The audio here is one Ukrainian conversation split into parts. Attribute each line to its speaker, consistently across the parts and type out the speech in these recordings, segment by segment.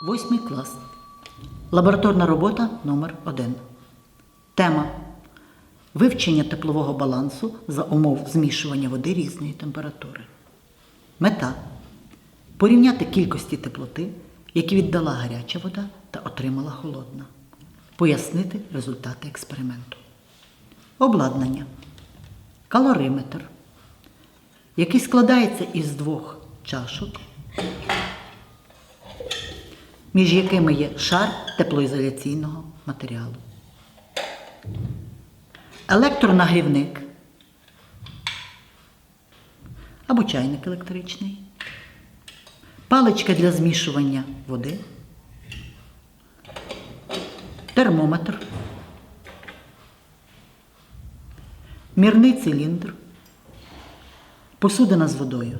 Speaker 1: Восьмий клас. Лабораторна робота номер 1 Тема Вивчення теплового балансу за умов змішування води різної температури. Мета порівняти кількості теплоти, які віддала гаряча вода та отримала холодна. Пояснити результати експерименту. Обладнання. Калориметр, який складається із двох чашок між якими є шар теплоізоляційного матеріалу. Електронагрівник або чайник електричний, паличка для змішування води, термометр, мірний циліндр, посудина з водою.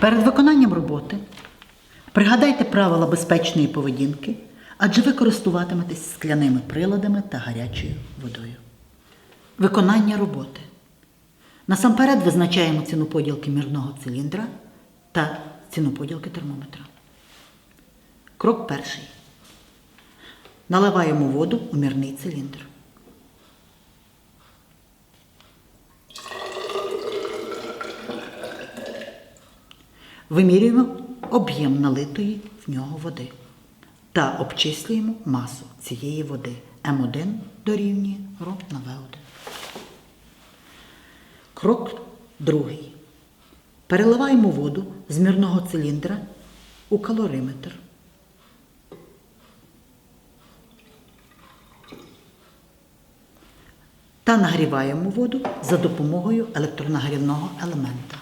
Speaker 1: Перед виконанням роботи пригадайте правила безпечної поведінки, адже ви користуватиметесь скляними приладами та гарячою водою. Виконання роботи. Насамперед визначаємо ціну поділки мірного циліндра та ціну поділки термометра. Крок перший. Наливаємо воду у мірний циліндр. Вимірюємо об'єм налитої в нього води та обчислюємо масу цієї води. М1 дорівнює ρ на В1. Крок другий. Переливаємо воду з мірного циліндра у калориметр. Та нагріваємо воду за допомогою електронагрівного елемента.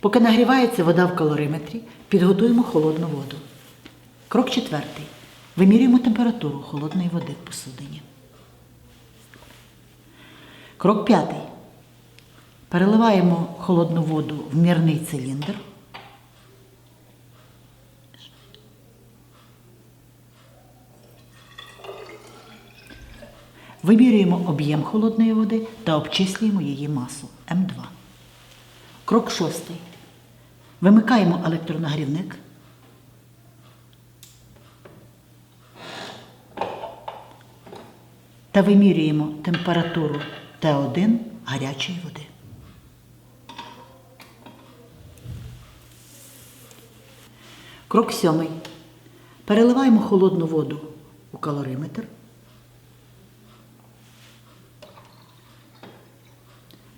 Speaker 1: Поки нагрівається вода в калориметрі, підготуємо холодну воду. Крок четвертий. Вимірюємо температуру холодної води в посудині. Крок п'ятий. Переливаємо холодну воду в мірний циліндр. Вимірюємо об'єм холодної води та обчислюємо її масу М2. Крок шостий. Вимикаємо електронагрівник. Та вимірюємо температуру Т1 гарячої води. Крок сьомий. Переливаємо холодну воду у калориметр.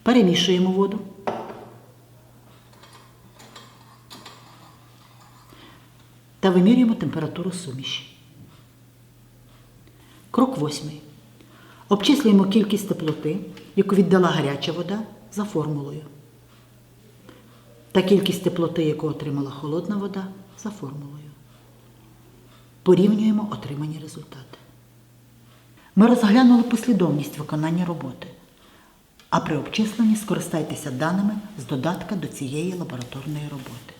Speaker 1: Перемішуємо воду. Та вимірюємо температуру суміші. Крок восьмий. Обчислюємо кількість теплоти, яку віддала гаряча вода за формулою. Та кількість теплоти, яку отримала холодна вода за формулою. Порівнюємо отримані результати. Ми розглянули послідовність виконання роботи. А при обчисленні скористайтеся даними з додатка до цієї лабораторної роботи.